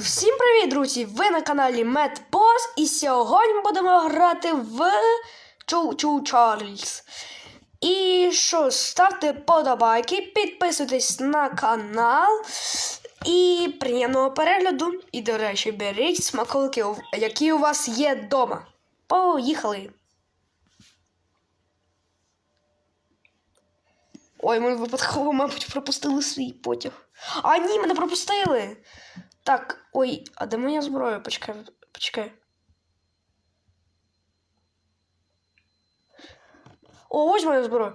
Всім привіт, друзі! Ви на каналі MadBoss і сьогодні будемо грати в Чу-Чу Чарльз. І що, ставте подобайки, підписуйтесь на канал і приємного перегляду. І, до речі, беріть смаколики, які у вас є вдома. Поїхали! Ой, ми випадково, мабуть, пропустили свій потяг. А ні, ми не пропустили. Так, ой, а де моя зброя? Почекай, почекай. О, ось моя зброя.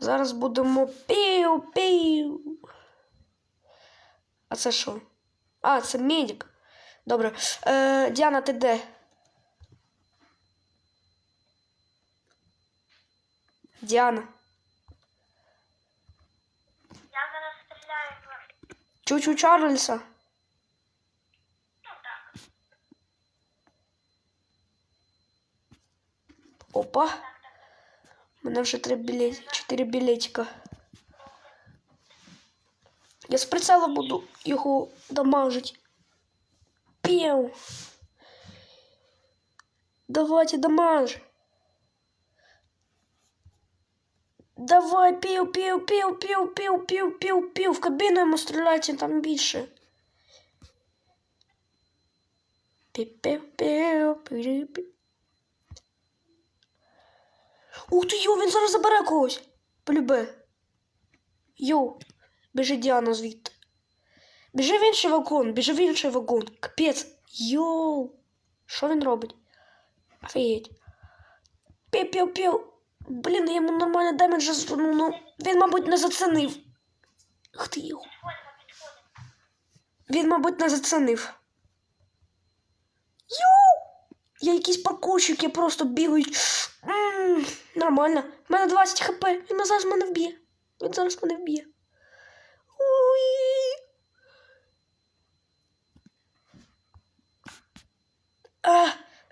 Зараз будемо пів-пів. А це що? А, це медик. Добре. Е, Діана, ти де? Діана. Я зараз стріляю в Чучу Чарльза. ну так. Опа. Так, так, так. У мене вже три білети, чотири білетика. Я з прицела буду його дамажити. Пів. Давайте дамаж. Давай, пів, пів, пів, пів, пів, пів, пів, пів. В кабіну йому стріляйте там більше. Пів, пів, пів, пів, пів. Ух ти, йо, він зараз забере когось. Полюбе. Йоу, біжи Діана звідти. Біжи в інший вагон, біжи в інший вагон. Капець. Йоу. Що він робить? Офігеть. Пів-пів-пів. Блін, я йому нормально демеджа звернув, ну він, мабуть, не зацінив. Ух його. Він, мабуть, не зацінив. Йоу! Я якийсь паркурщик, я просто бігаю. М, Нормально. У мене 20 хп. Він зараз мене вб'є. Він зараз мене вб'є. Уй. А,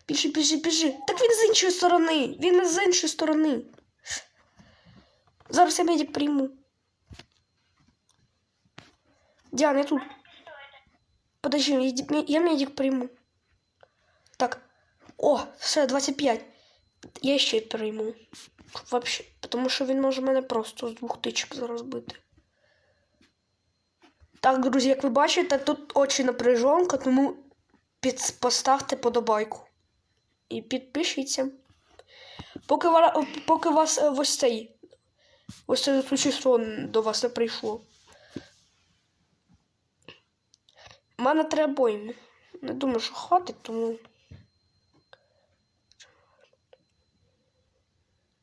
біжи, біжи, біжи. Так він з іншої сторони. Він з іншої сторони. Зараз я медик прийму. Діана, я тут. Подожди, я, медик приму. Так. О, все, 25. Я ще прийму. Вообще, тому що він може мене просто з двох тичок зараз бити. Так, друзі, як ви бачите, тут очі напряжонка, тому поставте подобайку. І підпишіться. Поки, поки вас е, ось цей. Ось це существо до вас не прийшло. У мене три. Не думаю, що хватить, тому.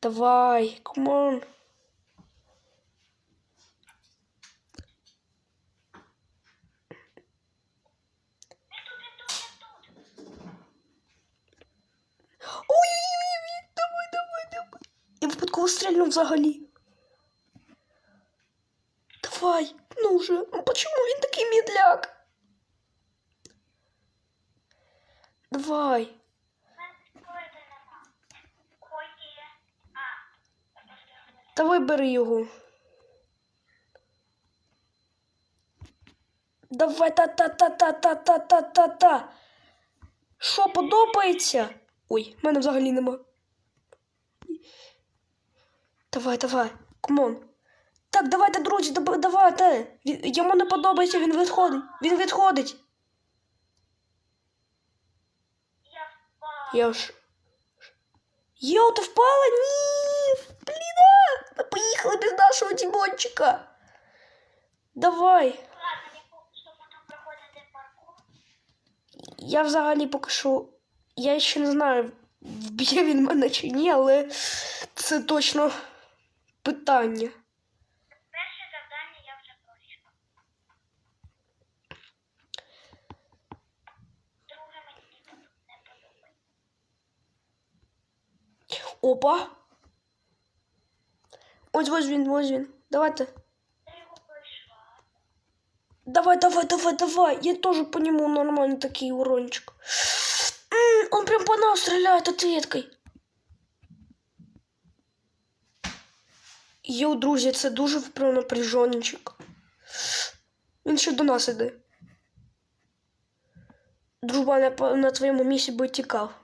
Давай, come Ой-ой-ой, давай, давай, давай. Я випадково взагалі. Давай, ну вже. Ну почему він такий мідляк? Давай. Давай бери його. Давай та-та-та-та-та-та-та-та-та. Що подобається? Ой, в мене взагалі нема. Давай, давай, камон. Так, давайте, друзі, дав- давайте. Йому не подобається, він відходить. Він відходить. Я. Ж. Йоу, ти впала? Ні! Блін! Ми поїхали без нашого Дімончика. Давай. Я взагалі поки що. Я ще не знаю, вб'є він мене чи ні, але це точно питання. Перше завдання я вже пройшла. Друге мені не подобається. Опа. Ось ось він, ось він. Давайте. Я його пройшла. Давай, давай, давай, давай. Я тоже по нему нормальный такий урончик. М, он прям по нам стреляет ответкой. Йоу, друзі, це дуже напряжончик. Він ще до нас іде. Дружба на, на твоєму місці би тікав.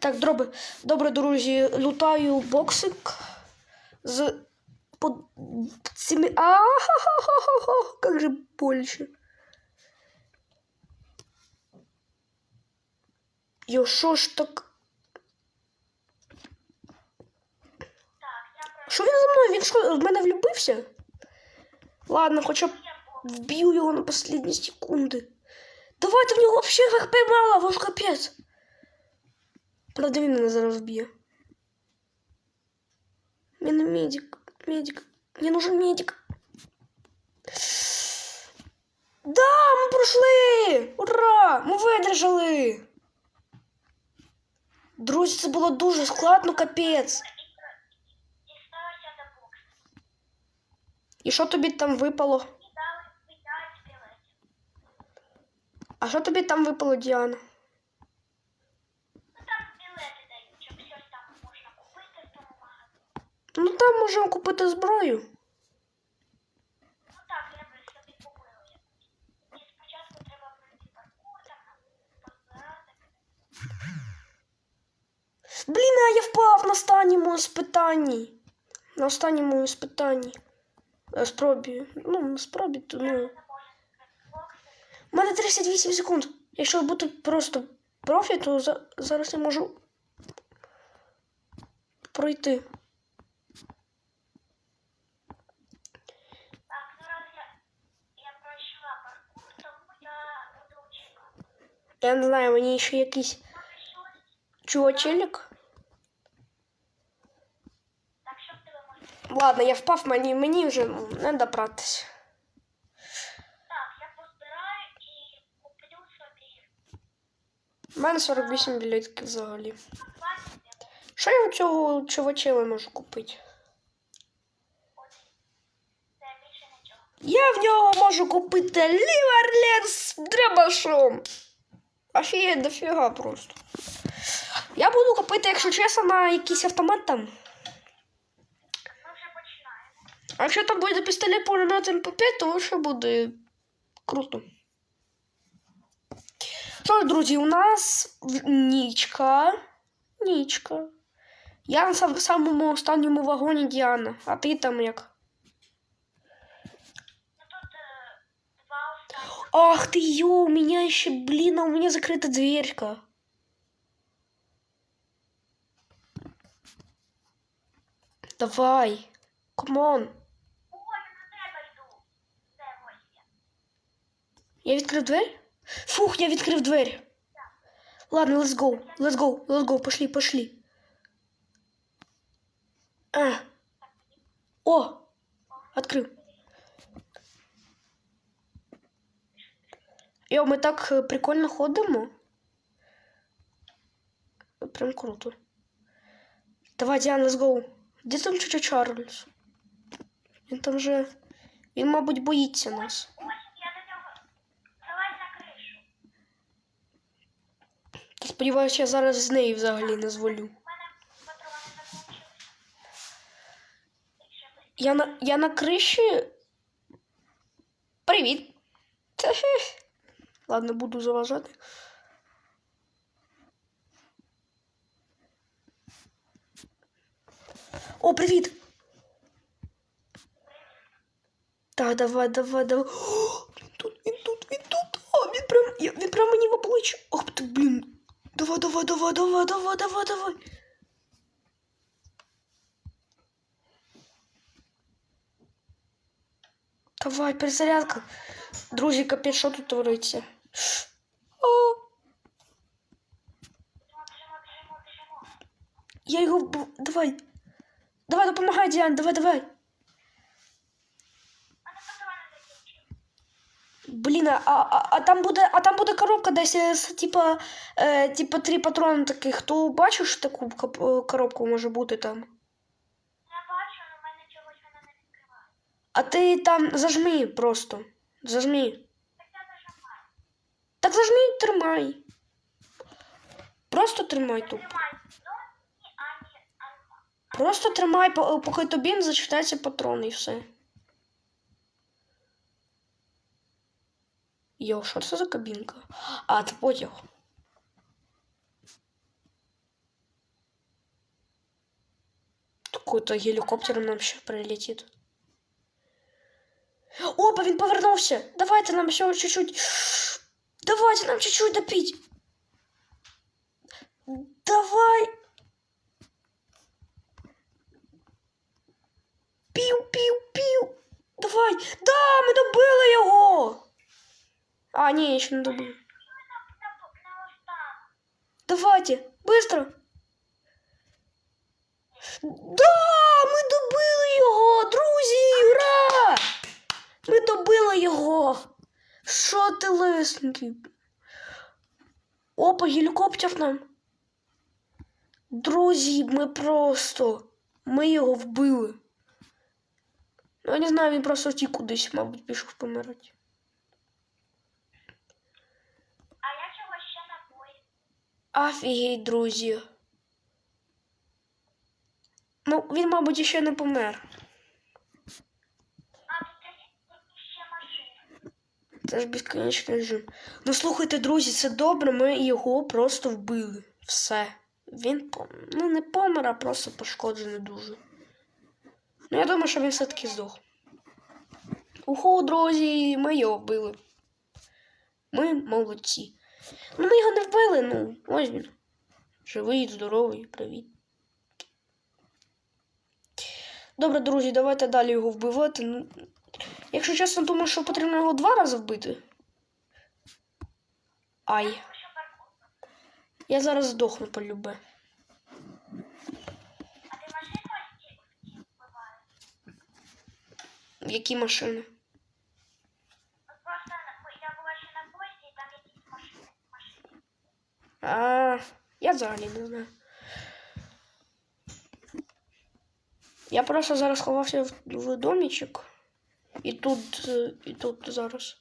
Так, добре, добре, друзі, лутаю боксик з под цими. а Как же больше. Йо, що ж? Так, Що він за мною? Він що, в мене влюбився? Ладно, хоча б я бог. вб'ю його на останні секунди. Давайте в нього взагалі ХП мало, ваш капець. Правда, він мене зараз вб'є. Мені медик, медик. Мені нужен медик. Да, ми пройшли! Ура! Ми видержали! Друзі, це було дуже складно, капець. І що тобі там випало? І дали 5 білетів. А що тобі там випало, Діана? Ну там можемо купити зброю. Ну так, я би собі купила. І спочатку треба пройти паркур, там. Блін, а я впав на останньому іспитанні. На останньому іспитанні. Е, Спробі. Ну, на спробі, то ну. У мене 38 секунд. Якщо бути просто профі, то за... зараз я можу пройти. Ну я, не знаю, мені ще якийсь Може щось, чувачелік. так що в тебе може Ладно, я впав, мені, мені вже не добратися. Так, я позбираю і куплю собі У мене 48 білетків взагалі. 20 білетів. Що я у цього чувачела можу купити? Я в нього можу купити ліверлер з драбашом. Офігеть, дофіга просто. Я буду купити, якщо чесно, на якийсь автомат там. Ми вже починаємо. А якщо там буде пістолет пулемет МП5, то ще буде круто. Що ж, друзі, у нас в- нічка. Нічка. Я на сам- самому останньому вагоні Діана. А ти там як? Ну тут е, два останні. Ах ты, ё, у меня еще, блин, а у меня закрыта дверька. Давай, камон. Я відкрив двері? Фух, я відкрив двері. Ладно, let's go, let's go, let's go, пошли, пошли. А. О, відкрив. Йо, ми так е, прикольно ходимо. Прям круто. Давай, Діан, let's go. Де там Чуча Чарльз? Він там же. Він, мабуть, боїться нас. Ось я до нього. Залазь на кришу. Та сподіваюся, я зараз з неї взагалі не зволю. Я на, я на криші. Привіт. Ладно, буду заважати. О, привіт! Так, давай, давай, давай. О, він тут, він тут, він тут. О, він прям, він прям мені в обличчя. Ох ти, блін. Давай, давай, давай, давай, давай, давай, давай. Давай, перезарядка. Друзі, капець, що тут твориться? Я його. Давай. Давай, допомагай, Діан, давай, давай. У мене патрони закінчилися. Блін, а, а, а там буде, а там буде коробка десь, з, типа, е, типа три патрони таких. То бачиш таку е, коробку може бути там? Я бачу, але в мене чогось вона не відкриває. А ти там зажми просто. Зажми. Так я нажимаю. Так зажми і тримай. Просто тримай тут. Ну. Просто тримай, поки тобі не зачитаються патрони і все. Йо, що це за кабінка? А, це потяг. Какой-то гелікоптер нам ще прилетить. Опа, він повернувся. Давайте нам ще чуть-чуть. Давайте нам чуть-чуть допить. Давай. А, не. На, на, на останок. Давайте, быстро. Да, ми добили його, друзі! Ура! Ми добили його. Що ти лисненький? Опа, гелікоптер нам. Друзі, ми просто. Ми його вбили. Ну, я не знаю, він просто втік кудись, мабуть, пішов помирати. А я чого ще набої? Офігеть, друзі. Ну, він, мабуть, ще не помер. Це ж безконечний режим. Ну слухайте, друзі, це добре, ми його просто вбили. Все. Він ну, не помер, а просто пошкоджений дуже. Ну, я думаю, що він все-таки здох. Уху, друзі, ми його вбили. Ми молодці. Ну, ми його не вбили, ну, ось він. Живий, здоровий, привіт. Добре, друзі, давайте далі його вбивати. Ну, якщо чесно, думаю, що потрібно його два рази вбити. Ай. Я зараз здохну по любе. А А, я взагалі не знаю. Я просто зараз ховався в, в домічок. І тут, е, і тут зараз.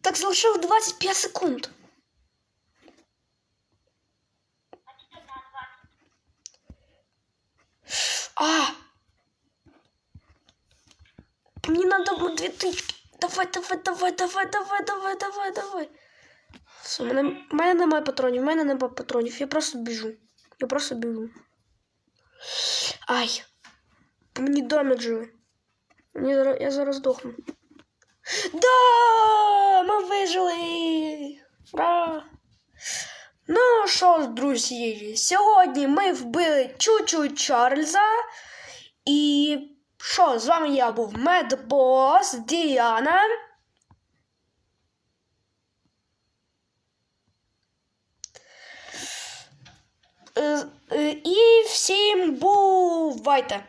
Так залишив 25 секунд. Мне надо вот две тычки. Давай, давай, давай, давай, давай, давай, давай, давай. Все, мене, мене немає патронів, в мене немає патронів. Я просто біжу. Я просто біжу. Ай. Мені дамеджили. Мені зараз, я зараз здохну. Да! Ми вижили! Ура! Ну що ж, друзі, сьогодні ми вбили Чучу Чарльза. І що, з вами я був Медбос Діана. Е, е, І всім бувайте!